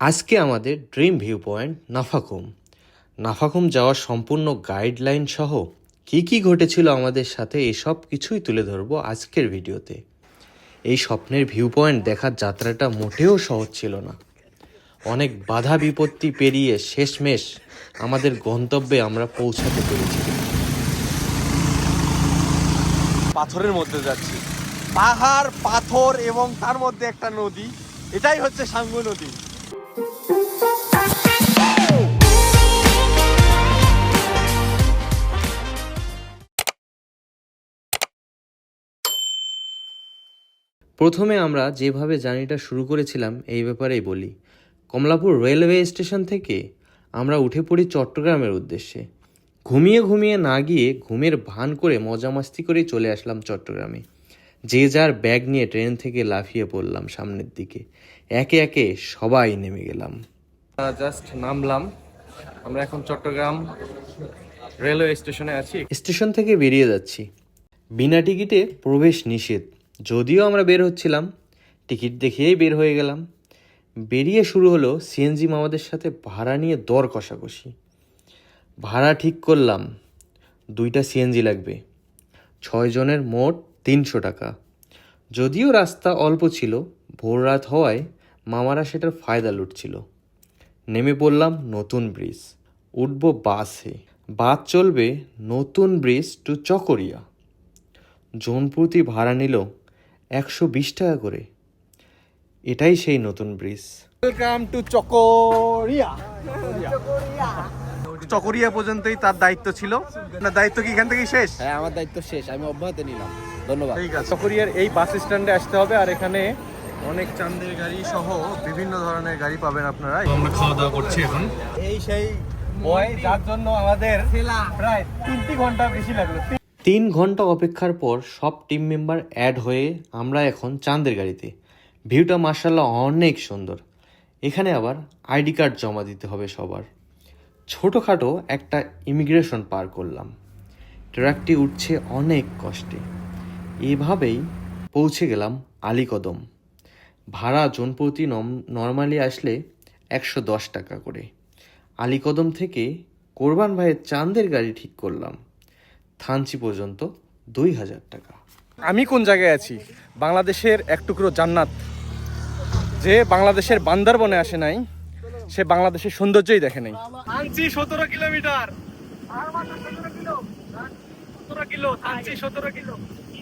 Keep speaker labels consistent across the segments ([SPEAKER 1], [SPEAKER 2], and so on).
[SPEAKER 1] আজকে আমাদের dream view point Nafakhum. Nafakhum যাওয়ার সম্পূর্ণ গাইডলাইন সহ কী কী ঘটেছিল আমাদের সাথে এই সব কিছুই তুলে ধরব আজকের ভিডিওতে। এই স্বপ্নের ভিউ পয়েন্ট দেখার যাত্রাটা মোটেও সহজ ছিল না। অনেক বাধা বিপত্তি পেরিয়ে শেষমেশ আমাদের গন্তব্যে আমরা পৌঁছাতে পেরেছি।
[SPEAKER 2] পাথরের মধ্যে যাচ্ছি। পাহাড়, পাথর এবং তার মধ্যে একটা নদী। এটাই হচ্ছে সাঙ্গু নদী।
[SPEAKER 1] প্রথমে আমরা যেভাবে জার্নিটা শুরু করেছিলাম, এই ব্যাপারেই বলি। কমলাপুর রেলওয়ে স্টেশন থেকে আমরা উঠে পড়ি চট্টগ্রামের উদ্দেশ্যে। ঘুমিয়ে ঘুমিয়ে না গিয়ে ঘুমের ভান করে মজা মাস্তি করেই চলে আসলাম চট্টগ্রামে। যে যার ব্যাগ নিয়ে ট্রেন থেকে লাফিয়ে পড়লাম সামনের দিকে। একে একে সবাই নেমে গেলাম।
[SPEAKER 2] জাস্ট নামলাম। আমরা এখন চট্টগ্রাম রেলওয়ে স্টেশনে আছি।
[SPEAKER 1] স্টেশন থেকে বেরিয়ে যাচ্ছি। বিনা টিকিটে প্রবেশ নিষেধ। যদিও আমরা বের হচ্ছিলাম টিকিট দেখিয়েই বের হয়ে গেলাম। বেরিয়ে শুরু হলো সিএনজি মামাদের সাথে ভাড়া নিয়ে দর কষাকষি। ভাড়া ঠিক করলাম। দুইটা সিএনজি লাগবে। ছয় জনের মোট তিনশো টাকা। যদিও রাস্তা অল্প ছিল ভোর রাত হওয়ায় মামারা সেটার ফায়দা লুটছিল। নেমে পড়লাম নতুন ব্রিজ। উঠব বাসে। বাস চলবে নতুন ব্রিজ টু চকরিয়া। জোনপ্রতি ভাড়া নিল একশো বিশ টাকা করে। এটাই সেই নতুন bridge.
[SPEAKER 2] Welcome to Chakaria. Chakaria পর্যন্তই তার দায়িত্ব ছিল। না দায়িত্ব কি এখান থেকেই শেষ?
[SPEAKER 3] হ্যাঁ আমার দায়িত্ব শেষ। আমি অব্যাহত নিলাম। ধন্যবাদ।
[SPEAKER 2] চকরিয়ার এই বাস স্ট্যান্ডে আসতে হবে আর এখানে অনেক চান্দের গাড়ি সহ বিভিন্ন ধরনের গাড়ি পাবেন আপনারা। আমরা খাওয়া দাওয়া করছি এখন। এই সেই বয় যার জন্য আমাদের প্রায় তিনটি ঘণ্টা বেশি লাগল।
[SPEAKER 1] তিন ঘণ্টা অপেক্ষার পর সব টিম মেম্বার অ্যাড হয়ে আমরা এখন চাঁদের গাড়িতে। ভিউটা মার্শাল্লাহ অনেক সুন্দর। এখানে আবার আইডি কার্ড জমা দিতে হবে সবার। ছোটোখাটো একটা ইমিগ্রেশন পার করলাম। ট্রাকটি উঠছে অনেক কষ্টে। এভাবেই পৌঁছে গেলাম আলীকদম। ভাড়া জনপ্রতি নর্মালি আসলে একশো দশ টাকা করে। আলীকদম থেকে কোরবান ভাইয়ের চাঁদের গাড়ি ঠিক করলাম। থানচি পর্যন্ত দুই হাজার টাকা।
[SPEAKER 2] আমি কোন জায়গায় আছি? বাংলাদেশের এক টুকরো জান্নাত। যে বাংলাদেশের বান্দারবনে আসে নাই সে বাংলাদেশের সৌন্দর্যই দেখে নাই। থানচি সতেরো কিলোমিটার। সতেরো কিলো সতেরো কিলো।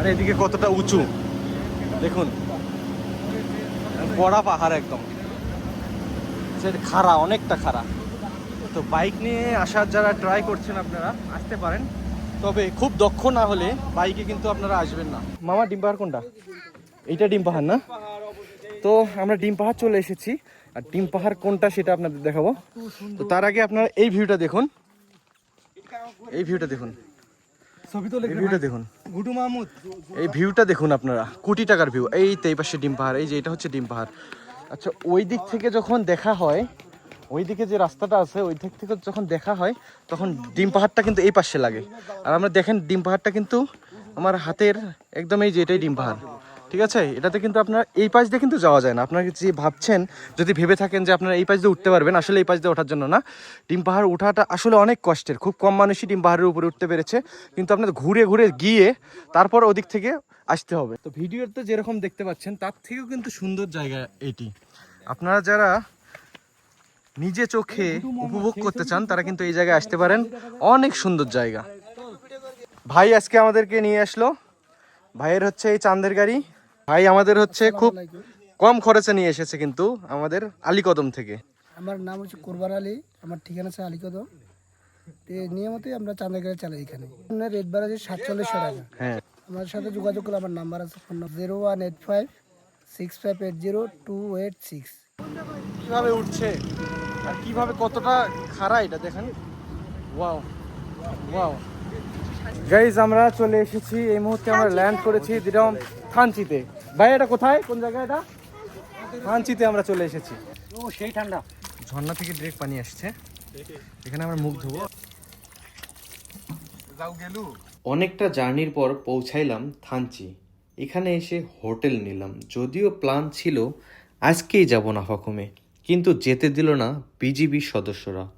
[SPEAKER 2] আর এদিকে কতটা উঁচু? দেখুন। বড়া পাহাড় একদম। সেটা খাড়া, অনেকটা খাড়া। তো বাইক নিয়ে আসার যারা ট্রাই করছেন আপনারা, আসতে পারেন। তবে খুব দক্ষ না হলে বাইকে কিন্তু আপনারা আসবেন না। মামা, ডিম পাহাড় কোনটা? এইটা ডিম পাহাড় না? তো আমরা ডিম পাহাড় চলে এসেছি। আর ডিম পাহাড় কোনটা সেটা আপনাদের দেখাবো। তো তার আগে আপনারা এই ভিউটা দেখুন। এই ভিউটা দেখুন। এই ভিউটা দেখুন।
[SPEAKER 3] গুডু মাহমুদ।
[SPEAKER 2] এই ভিউটা দেখুন আপনারা। কোটি টাকার ভিউ এই তো এই পাশে ডিম পাহাড়। এই যে এটা হচ্ছে ডিম পাহাড়। আচ্ছা ওই দিক থেকে যখন দেখা হয় ওই দিকে যে রাস্তাটা আছে ওই দিক থেকে যখন দেখা হয় তখন ডিম পাহাড়টা কিন্তু এই পাশে লাগে। আর আমরা দেখেন ডিম পাহাড়টা কিন্তু আমার হাতের একদম এই যে এটাই ডিম পাহাড়। ঠিক আছে? এটাতে কিন্তু আপনার এই পাশ দিয়ে কিন্তু যাওয়া যায় না। আপনারা যে ভাবছেন, যদি ভেবে থাকেন যে আপনারা এই পাশ দিয়ে উঠতে পারবেন, আসলে এই পাশ দিয়ে ওঠার জন্য না। ডিম পাহাড় ওঠাটা আসলে অনেক কষ্টের। খুব কম মানুষই ডিম পাহাড়ের উপরে উঠতে পেরেছে। কিন্তু আপনার ঘুরে ঘুরে গিয়ে তারপর ওদিক থেকে আসতে হবে। তো ভিডিওতে যেরকম দেখতে পাচ্ছেন, তার থেকেও কিন্তু সুন্দর জায়গা এটি। আপনারা যারা নিজে চোখে উপভোগ করতে চান, তারা কিন্তু এই জায়গায় আসতে পারেন। অনেক সুন্দর জায়গা। ভাই আজকে আমাদেরকে নিয়ে আসলো। ভাইয়ের হচ্ছে এই চাঁদের গাড়ি। ভাই আমাদের হচ্ছে খুব কম খরচে নিয়ে এসেছে কিন্তু আমাদের আলীকদম থেকে।
[SPEAKER 4] আমার নাম হচ্ছে কোরবান আলী আমার ঠিকানা আছে আলিকদম তো এই নিয়মতই আমরা চাঁদাগাড়ি চালাই এখানে। রেট বার আছে সাতচল্লিশশো টাকা।
[SPEAKER 2] হ্যাঁ।
[SPEAKER 4] আমার সাথে যোগাযোগ করলে আমার নাম্বার আছে phone zero one eight five six five eight zero two eight six
[SPEAKER 2] কীভাবে উঠছে? আর কীভাবে কতটা খাড়া এটা দেখেন। ওয়াও ওয়াও গাইজ আমরা চলে এসেছি। এই মুহূর্তে আমরা ল্যান্ড করেছি দিরাম থানচিতে। ভাই, এটা কোথায়? কোন জায়গায় এটা? থানচিতে আমরা চলে এসেছি।
[SPEAKER 3] ও, সেই ঠান্ডা।
[SPEAKER 2] ঝর্ণা থেকে ডিরেক্ট পানি আসছে। এখানে আমরা মুখ ধোবো।
[SPEAKER 1] অনেকটা জার্নির পর পৌঁছাইলাম থানচি। এখানে এসে হোটেল নিলাম। যদিও প্ল্যান ছিল, আজকেই যাব না নাফাকুমে কিন্তু যেতে দিল না বিজিবির সদস্যরা।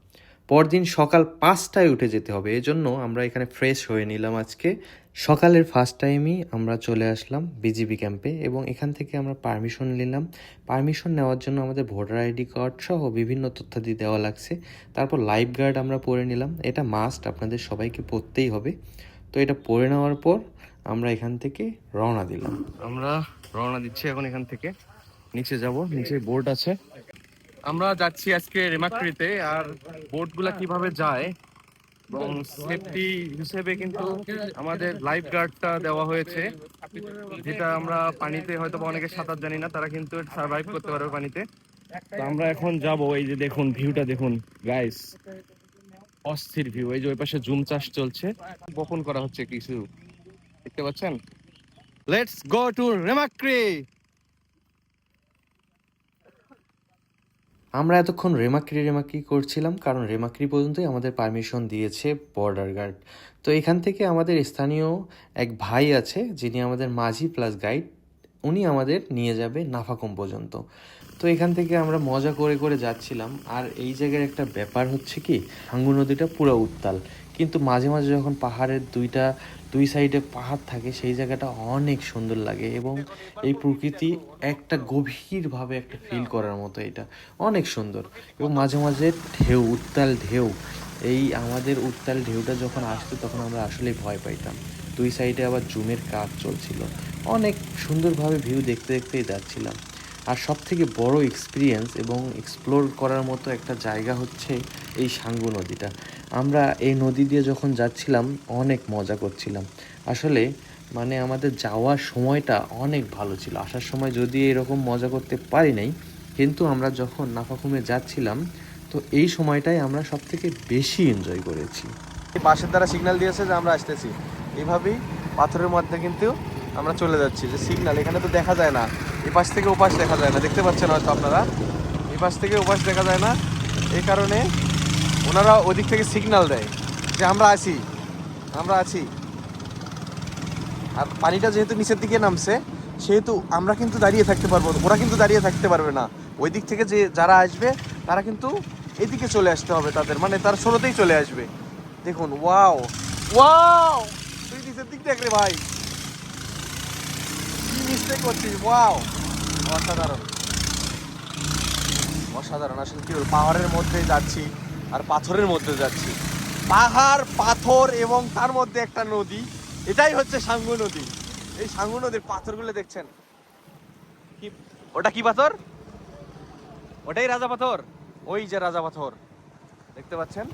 [SPEAKER 1] পরদিন সকাল পাঁচটায় উঠে যেতে হবে। এজন্য আমরা এখানে ফ্রেশ হয়ে নিলাম আজকে। সকালের ফার্স্ট টাইমই আমরা চলে আসলাম বিজিবি ক্যাম্পে এবং এখান থেকে আমরা পারমিশন নিলাম। পারমিশন নেওয়ার জন্য আমাদের ভোটার আইডি কার্ড সহ বিভিন্ন তথ্যাদি দেওয়া লাগছে। তারপর লাইফ গার্ড আমরা পরে নিলাম। এটা মাস্ট আপনাদের সবাইকে পরতেই হবে। তো এটা পরে নেওয়ার পর আমরা এখান থেকে রওনা দিলাম।
[SPEAKER 2] আমরা রওনা দিচ্ছি এখন এখান থেকে। নিচে যাব, নিচে বোট আছে। আমরা যাচ্ছি আজকে রেমাক্রিতে আর বোটগুলা কীভাবে যায় এবং সেফটি হিসেবে কিন্তু আমাদের লাইফ গার্ডটা দেওয়া হয়েছে। যেটা আমরা পানিতে হয়তো বা অনেকে সাঁতার জানি না তারা কিন্তু সার্ভাইভ করতে পারবে পানিতে। তো আমরা এখন যাব এই যে দেখুন ভিউটা দেখুন গাইস অস্থির ভিউ এই যে ওই পাশে জুম চাষ চলছে। বপন করা হচ্ছে কিছু। দেখতে পাচ্ছেন? লেটস গো টু রেমাক্রি
[SPEAKER 1] আমরা এতক্ষণ রেমাক্রি রেমাক্রি করছিলাম, কারণ রেমাক্রি পর্যন্তই আমাদের পারমিশন দিয়েছে বর্ডার গার্ড তো এখান থেকে আমাদের স্থানীয় এক ভাই আছে, যিনি আমাদের মাঝি প্লাস গাইড উনি আমাদের নিয়ে যাবে নাফাকম পর্যন্ত। তো এখান থেকে আমরা মজা করে করে যাচ্ছিলাম, আর এই জায়গার একটা ব্যাপার হচ্ছে কি হাঙ্গু নদীটা পুরো উত্তাল। কিন্তু মাঝে মাঝে যখন পাহাড়ের দুইটা দুই সাইডে পাহাড় থাকে, সেই জায়গাটা অনেক সুন্দর লাগে এবং এই প্রকৃতি একটা গভীরভাবে একটা ফিল করার মতো এটা। অনেক সুন্দর। এবং মাঝে মাঝে ঢেউ, উত্তাল ঢেউ, এই আমাদের উত্তাল ঢেউটা যখন আসতো তখন আমরা আসলেই ভয় পাইতাম। দুই সাইডে আবার জুমের কাজ চলছিল। অনেক সুন্দরভাবে ভিউ দেখতে দেখতেই যাচ্ছিলাম। আর সব থেকে বড় এক্সপিরিয়েন্স এবং এক্সপ্লোর করার মতো একটা জায়গা হচ্ছে এই সাঙ্গু নদীটা। আমরা এই নদী দিয়ে যখন যাচ্ছিলাম, অনেক মজা করছিলাম। আসলে মানে আমাদের যাওয়ার সময়টা অনেক ভালো ছিল। আসার সময় যদি এরকম মজা করতে পারি নাই, কিন্তু আমরা যখন নাফাকুমে যাচ্ছিলাম, তো এই সময়টাই আমরা সব থেকে বেশি এনজয় করেছি।
[SPEAKER 2] বাসের দ্বারা সিগন্যাল দিয়েছে যে আমরা আসতেছি। এইভাবেই পাথরের মধ্যে কিন্তু আমরা চলে যাচ্ছি। যে সিগন্যাল এখানে তো দেখা যায় না। এই পাশ থেকে ওপাশ দেখা যায় না। দেখতে পাচ্ছেন হয়তো আপনারা? এই পাশ থেকে ওপাশ দেখা যায় না। এই কারণে ওনারা ওদিক থেকে সিগন্যাল দেয় যে আমরা আছি আমরা আছি। আর পানিটা যেহেতু নিচের দিকে নামছে, সেহেতু আমরা কিন্তু দাঁড়িয়ে থাকতে পারব ওরা কিন্তু দাঁড়িয়ে থাকতে পারবে না। ওই দিক থেকে যে যারা আসবে, তারা কিন্তু এদিকে চলে আসতে হবে তাদের মানে তার স্রোতেই চলে আসবে। দেখুন, ওয়াও ওয়াও! তুই নিচের দিক দেখ রে ভাই। মিস্টেক করছিস ওয়াও অসাধারণ। অসাধারণ, আসলে কি বলব, পাহাড়ের মধ্যে যাচ্ছি আর পাথরের মধ্যে যাচ্ছি। পাহাড়, পাথর এবং তার মধ্যে একটা নদী, এটাই হচ্ছে সাঙ্গু নদী। এই সাঙ্গু নদীর পাথরগুলো দেখছেন? কি, ওটা কি পাথর? ওটাই রাজা পাথর। ওই যে রাজা পাথর। দেখতে পাচ্ছেন?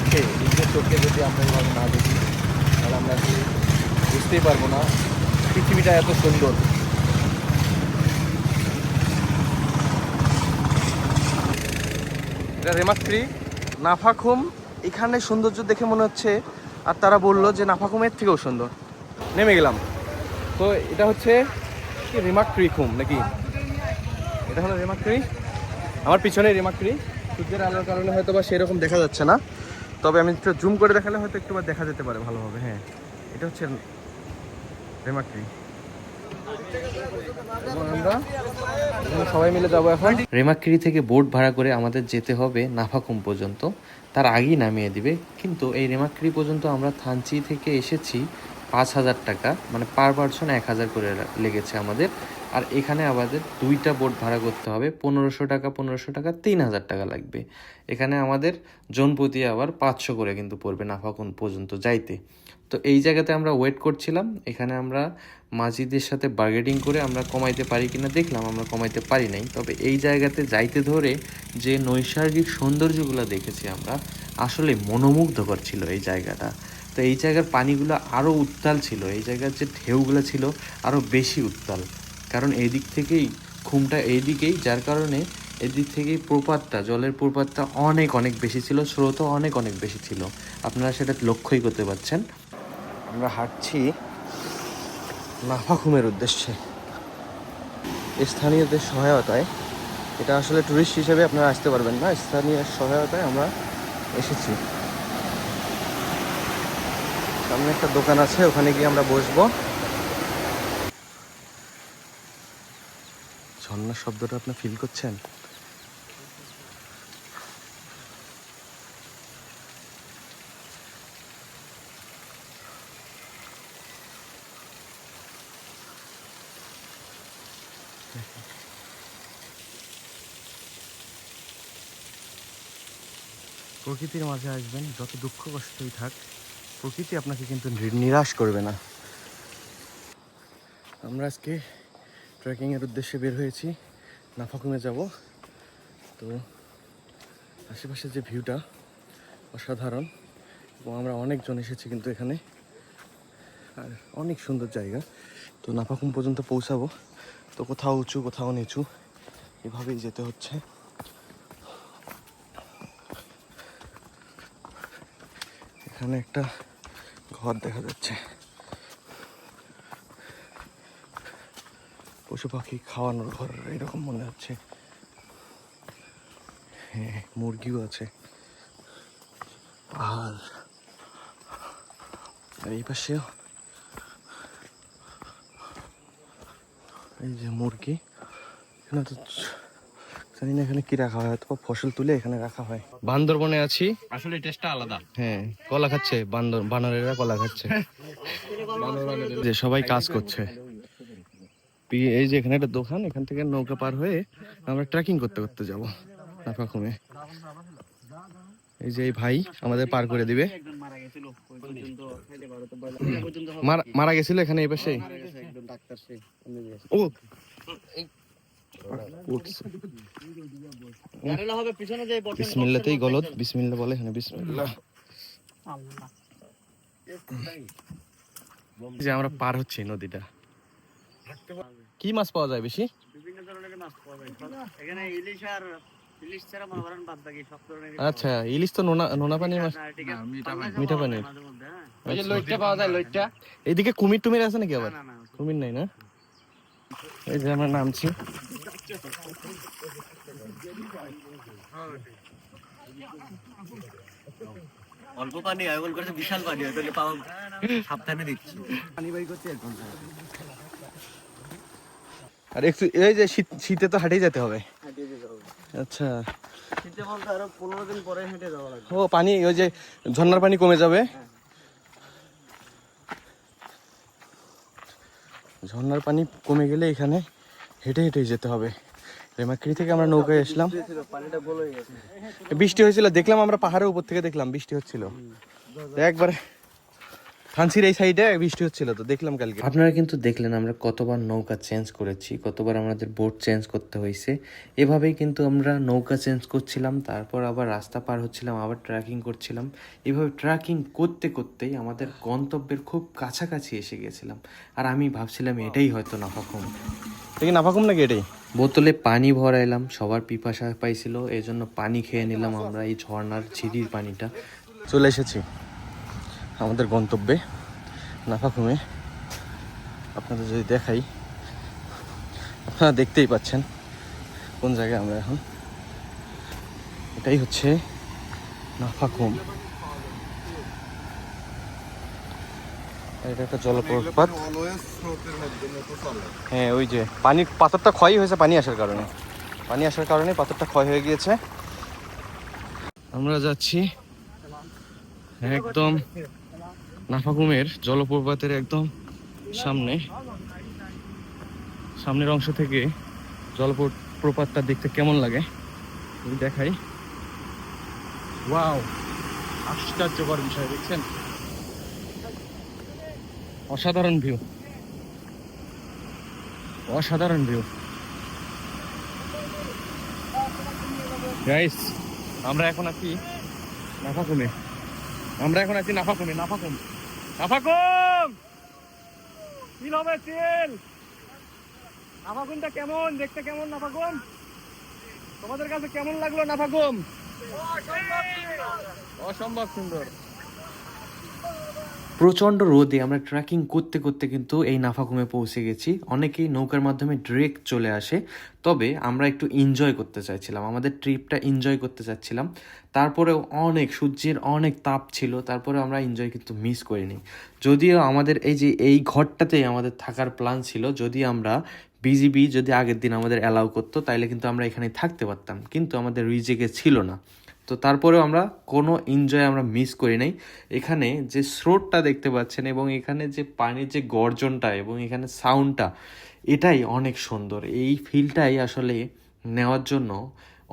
[SPEAKER 2] চোখে, নিজের চোখে যদি আমরা এভাবে না দেখি, তাহলে আমরা কি বুঝতেই পারব না পৃথিবীটা এত সুন্দর। এটা রেমাক্রি নাফাখুম, এখানে সৌন্দর্য দেখে মনে হচ্ছে, আর তারা বলল যে নাফাখুমের থেকেও সুন্দর। নেমে গেলাম। তো এটা হচ্ছে রেমাক্রি খুম নাকি? এটা হলো রেমাক্রি আমার পিছনে রেমাক্রি সূর্যের আলোর কারণে হয়তো বা সেরকম দেখা যাচ্ছে না। তবে আমি একটু জুম করে দেখালে হয়তো একটু দেখা যেতে পারে ভালোভাবে হ্যাঁ। এটা হচ্ছে রেমাক্রি। সবাই মিলে যাব এখন।
[SPEAKER 1] রেমাক্রি থেকে বোট ভাড়া করে আমাদের যেতে হবে নাফাকুম পর্যন্ত। তার আগেই নামিয়ে দিবে। কিন্তু এই রেমাক্রি পর্যন্ত আমরা থানচি থেকে এসেছি পাঁচ হাজার টাকা মানে পার পারসন এক হাজার করে লেগেছে আমাদের। আর এখানে আমাদের দুইটা বোট ভাড়া করতে হবে। পনেরোশো টাকা পনেরোশো টাকা, তিন হাজার টাকা লাগবে। এখানে আমাদের জনপ্রতি আবার পাঁচশো করে কিন্তু পড়বে নাফাকুন পর্যন্ত যাইতে। তো এই জায়গাতে আমরা ওয়েট করছিলাম। এখানে আমরা মাঝিদের সাথে বার্গেটিং করে আমরা কমাইতে পারি কিনা দেখলাম, আমরা কমাইতে পারি নাই। তবে এই জায়গাতে যাইতে ধরে যে নৈসর্গিক সৌন্দর্যগুলো দেখেছি আমরা, আসলে মনোমুগ্ধকর ছিল এই জায়গাটা। তো এই জায়গার পানিগুলো আরও উত্তাল ছিল, এই জায়গার যে ঢেউগুলো ছিল আরও বেশি উত্তাল। কারণ এই দিক থেকেই ঘুমটা এইদিকেই যার কারণে এদিক থেকেই প্রপাতটা, জলের প্রপাতটা অনেক অনেক বেশি ছিল, স্রোতও অনেক অনেক বেশি ছিল। আপনারা সেটা লক্ষ্যই করতে পারছেন।
[SPEAKER 2] আমরা হাঁটছি নাফাখুমের উদ্দেশ্যে। স্থানীয়দের সহায়তায়, এটা আসলে টুরিস্ট হিসেবে আপনারা আসতে পারবেন না, স্থানীয় সহায়তায় আমরা এসেছি। সামনে একটা দোকান আছে, ওখানে গিয়ে আমরা বসবো। ঝর্ণার শব্দটা আপনি ফিল করছেন? প্রকৃতির মাঝে আসবেন, যত দুঃখ কষ্টই থাক, প্রকৃতি আপনাকে কিন্তু নিরাশ করবে না। আমরা আজকে ট্রেকিংয়ের উদ্দেশ্যে বের হয়েছি। নাফাকুমে যাব। তো আশেপাশে যে ভিউটা অসাধারণ এবং আমরা অনেকজন এসেছি কিন্তু এখানে। আর অনেক সুন্দর জায়গা। তো নাফাকুম পর্যন্ত পৌঁছাবো। তো কোথাও উঁচু, কোথাও নিচু, এভাবেই যেতে হচ্ছে। এখানে একটা ঘর দেখা যাচ্ছে। পশু পাখি খাওয়ানোর ঘর এরকম মনে হচ্ছে। হ্যাঁ মুরগিও আছে। আর এই পাশেও এই যে মুরগি এখানে তো জানি না এখানে কি রাখা হয় অথবা ফসল তুলে এখানে রাখা হয়। বান্দরবনে আছি।
[SPEAKER 3] আসলে টেস্টটা আলাদা।
[SPEAKER 2] হ্যাঁ কলা খাচ্ছে বান্দর বানরেরা কলা খাচ্ছে। যে সবাই কাজ করছে। এই যে এখানে একটা দোকান এখান থেকে নৌকা পার হয়ে আমরা ট্রেকিং করতে করতে যাব। নাফাকুমে এই যে এই ভাই আমাদের পার করে দিবে। মারা- গেছিল এখানে এই পাশে ও বিসমিল্লাতেই গলত বিসমিল্লা বলে এখানে বিসমিল্লা। এই যে আমরা পার হচ্ছি নদীটা। কি মাছ পাওয়া যায় বেশি?
[SPEAKER 5] বিভিন্ন ধরনের মাছ পাওয়া যায়। এখানে ইলিশ আর ইলিশ ছাড়া মনে করেন বাদ বাকি সব ধরনের
[SPEAKER 2] আচ্ছা ইলিশ তো নোনা নোনা পানির মাছ মিঠা পানি
[SPEAKER 5] মাঝে মধ্যে হ্যাঁ।
[SPEAKER 3] ওই যে লইটটা পাওয়া যায় লইটটা।
[SPEAKER 2] এইদিকে কুমির টুমির আছে নাকি আবার?
[SPEAKER 5] না না
[SPEAKER 2] কুমির নাই না? এই যে আমরা নামছি।
[SPEAKER 5] অল্প পানি হয় বিশাল পানি হয় তাহলে পাওয়া সাবধানে দিচ্ছি। পানি করতে এক ঘণ্টা
[SPEAKER 2] আর একটু এই যে শীত শীতে তো হাঁটেই যেতে হবে। আচ্ছা।
[SPEAKER 5] শীতে বলতে আরও পনেরো দিন পরে হেঁটে যাওয়া লাগবে।
[SPEAKER 2] ও পানি ওই যে ঝর্ণার পানি কমে যাবে? ঝর্ণার পানি কমে গেলে এখানে হেঁটে হেঁটেই যেতে হবে। রেমাক্রি থেকে আমরা নৌকায় আসলাম
[SPEAKER 5] হয়ে গেছে।
[SPEAKER 2] বৃষ্টি হয়েছিল দেখলাম আমরা পাহাড়ের উপর থেকে দেখলাম বৃষ্টি হচ্ছিল। একবারে ফান্সির এই সাইডে বৃষ্টি হচ্ছিল তো দেখলাম কালকে।
[SPEAKER 1] আপনারা কিন্তু দেখলেন আমরা কতবার নৌকা চেঞ্জ করেছি কতবার আমাদের বোট চেঞ্জ করতে হয়েছে। এভাবেই কিন্তু আমরা নৌকা চেঞ্জ করছিলাম তারপর আবার রাস্তা পার হচ্ছিলাম আবার ট্রেকিং করছিলাম। এভাবে ট্রেকিং করতে করতেই আমাদের গন্তব্যের খুব কাছাকাছি এসে গেছিলাম। আর আমি ভাবছিলাম এটাই হয়তো নাফাকুম।
[SPEAKER 2] দেখি নাফাকুম নাকি এটাই?
[SPEAKER 1] বোতলে পানি ভরাইলাম সবার পিপাসা পাইছিল এই জন্য পানি খেয়ে নিলাম আমরা এই ঝর্ণার ঝিরির পানিটা।
[SPEAKER 2] চলে এসেছি। আমাদের গন্তব্যে নাফাকুমে আপনাদের যদি দেখাই, আপনারা দেখতেই পাচ্ছেন কোন জায়গায় আমরা এখন। এটাই হচ্ছে নাফাকুম এটা একটা জলপ্রপাত। হ্যাঁ ওই যে পানির পাথরটা ক্ষয় হয়েছে পানি আসার কারণে। পানি আসার কারণে পাথরটা ক্ষয় হয়ে গিয়েছে। আমরা যাচ্ছি একদম নাফাকুমের জলপ্রপাতের একদম সামনে, সামনের অংশ থেকে জলপ্রপাতটা দেখতে কেমন লাগে? দেখাই। ওয়াও, আশ্চর্যকর বিষয়, দেখছেন? অসাধারণ ভিউ। অসাধারণ ভিউ। গাইস আমরা এখন আছি নাফাকুমে আমরা এখন আছি নাফাকুমে নাফাকুম নাফাকুম কি হবে তেল নাফাকুমটা কেমন? দেখতে কেমন নাফাকুম তোমাদের কাছে কেমন লাগল নাফাকুম অসম্ভব সুন্দর।
[SPEAKER 1] প্রচণ্ড রোদে আমরা ট্রেকিং করতে করতে কিন্তু এই নাফাকুমে পৌঁছে গেছি। অনেকেই নৌকার মাধ্যমে ড্রেক চলে আসে। তবে আমরা একটু এনজয় করতে চাইছিলাম। আমাদের ট্রিপটা এনজয় করতে চাচ্ছিলাম। তারপরেও অনেক, সূর্যের অনেক তাপ ছিল। তারপরে আমরা এনজয় কিন্তু মিস করিনি। যদিও আমাদের এই যে, এই ঘরটাতেই আমাদের থাকার প্ল্যান ছিল, যদি আমরা বিজিবি যদি আগের দিন আমাদের অ্যালাউ করতো, তাইলে কিন্তু আমরা এখানে থাকতে পারতাম। কিন্তু আমাদের রিজেকে ছিল না। তো তারপরেও আমরা কোনো এনজয় আমরা মিস করি নাই। এখানে যে স্রোতটা দেখতে পাচ্ছেন এবং এখানে যে পানির যে গর্জনটা এবং এখানে সাউন্ডটা এটাই অনেক সুন্দর। এই ফিলটাই আসলে নেওয়ার জন্য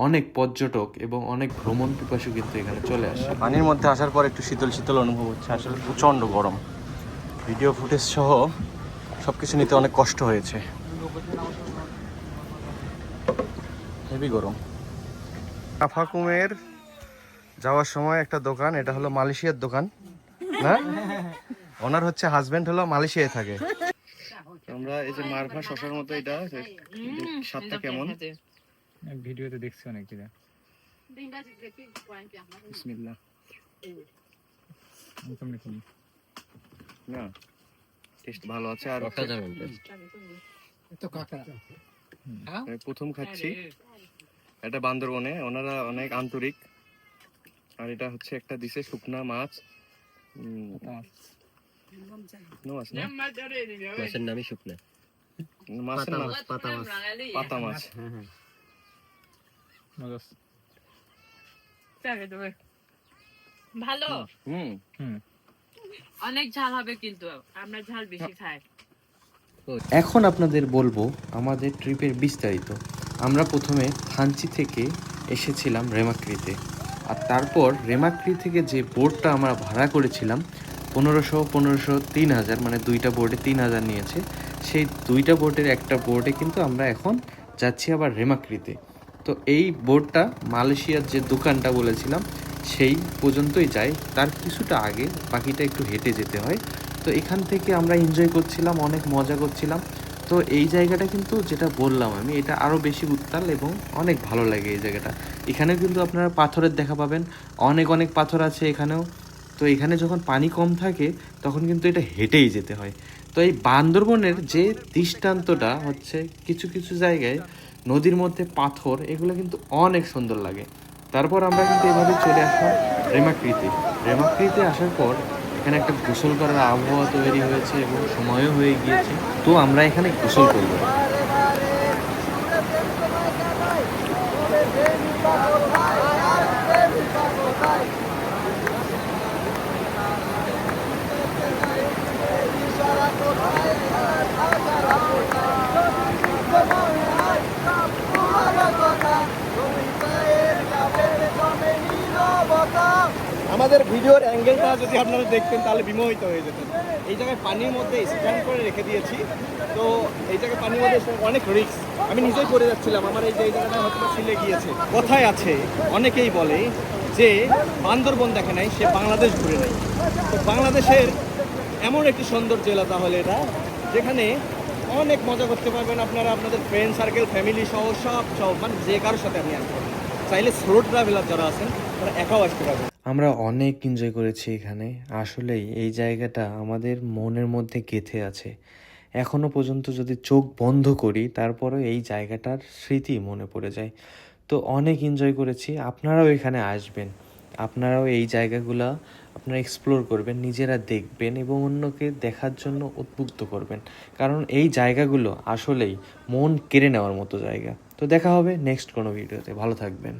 [SPEAKER 1] অনেক পর্যটক এবং অনেক ভ্রমণ পিপাসু কিন্তু এখানে চলে আসে।
[SPEAKER 2] পানির মধ্যে আসার পর একটু শীতল শীতল অনুভব হচ্ছে আসলে প্রচণ্ড গরম। ভিডিও ফুটেজ সহ সব কিছু নিতে অনেক কষ্ট হয়েছে। হেভি গরম। কাফাকুমের যাওয়ার সময় একটা দোকান এটা হলো মালয়েশিয়ার দোকান না? ওনার হচ্ছে হাজবেন্ড হলো মালয়েশিয়ায় থাকে। আমরা এই যে মারভা শশার মতো এটা স্বাদটা কেমন?
[SPEAKER 3] ভিডিওতে দেখছি অনেক দিনে।
[SPEAKER 2] বিসমিল্লাহ। না টেস্ট ভালো আছে আর আমি প্রথম খাচ্ছি। এটা বান্দরবনে ওনারা অনেক আন্তরিক। আর এটা হচ্ছে একটা দিছে শুকনা মাছ।
[SPEAKER 5] মাছের নামই শুকনা।
[SPEAKER 2] মাছের নাম
[SPEAKER 5] পাতা মাছ।
[SPEAKER 2] পাতা মাছ।
[SPEAKER 3] মজা
[SPEAKER 6] ভালো।
[SPEAKER 2] হুম
[SPEAKER 6] অনেক ঝাল হবে কিন্তু। আমরা ঝাল বেশি খাই।
[SPEAKER 1] এখন আপনাদের বলব আমাদের ট্রিপের বিস্তারিত। আমরা প্রথমে থানচি থেকে এসেছিলাম রেমাক্রিতে। আর তারপর রেমাক্রি থেকে যে বোর্ডটা আমরা ভাড়া করেছিলাম, পনেরোশো পনেরোশো, তিন হাজার মানে দুইটা বোর্ডে তিন হাজার নিয়েছে। সেই দুইটা বোর্ডের একটা বোর্ডে কিন্তু আমরা এখন যাচ্ছি আবার রেমাক্রিতে। তো এই বোর্ডটা মালয়েশিয়ার যে দোকানটা বলেছিলাম, সেই পর্যন্তই যায়। তার কিছুটা আগে বাকিটা একটু হেঁটে যেতে হয়। তো এখান থেকে আমরা এনজয় করছিলাম, অনেক মজা করছিলাম। তো এই জায়গাটা কিন্তু যেটা বললাম আমি, এটা আরও বেশি উত্তাল এবং অনেক ভালো লাগে এই জায়গাটা। এখানে কিন্তু আপনারা পাথরের দেখা পাবেন, অনেক অনেক পাথর আছে এখানেও। তো এখানে যখন পানি কম থাকে, তখন কিন্তু এটা হেঁটেই যেতে হয়। তো এই বান্দরবনের যে দৃষ্টান্তটা হচ্ছে কিছু কিছু জায়গায় নদীর মধ্যে পাথর, এগুলো কিন্তু অনেক সুন্দর লাগে। তারপর আমরা কিন্তু এভাবে চলে আসলাম রেমাকৃতি। রেমাকৃতি আসার পর এখানে একটা গোসল করার আবহাওয়া তৈরি হয়েছে এবং সময়ও হয়ে গিয়েছে। তো আমরা এখানে গোসল করব
[SPEAKER 2] আমাদের ভিডিওর যদি আপনারা দেখতেন, তাহলে বিমোহিত হয়ে যেতেন। এই জায়গায় পানির মধ্যে স্ট্যান্ড করে রেখে দিয়েছি। তো এই জায়গায় পানির মধ্যে অনেক রিস্ক আমি নিজেই পড়ে যাচ্ছিলাম। আমার এই যে, এই জায়গাটা হয়তো ছিলে গিয়েছে। কথায় আছে, অনেকেই বলে যে বান্দরবন দেখে নাই, সে বাংলাদেশ ঘুরে নাই। তো বাংলাদেশের এমন একটি সুন্দর জেলা তাহলে এটা, যেখানে অনেক মজা করতে পারবেন আপনারা, আপনাদের ফ্রেন্ড সার্কেল ফ্যামিলি সহ সব সব মানে যে কারোর সাথে আপনি আসতে পারবেন চাইলে স্রোত ট্রাভেলার যারা আছেন, তারা একাও আসতে পারবেন।
[SPEAKER 1] আমরা অনেক এনজয় করেছি এখানে। আসলেই এই জায়গাটা আমাদের মনের মধ্যে গেঁথে আছে। এখনও পর্যন্ত যদি চোখ বন্ধ করি, তারপরেও এই জায়গাটার স্মৃতি মনে পড়ে যায়। তো অনেক এনজয় করেছি। আপনারাও এখানে আসবেন। আপনারাও এই জায়গাগুলো আপনারা এক্সপ্লোর করবেন, নিজেরা দেখবেন এবং অন্যকে দেখার জন্য উদ্বুদ্ধ করবেন। কারণ এই জায়গাগুলো আসলেই মন কেড়ে নেওয়ার মতো জায়গা। তো দেখা হবে নেক্সট কোনো ভিডিওতে ভালো থাকবেন।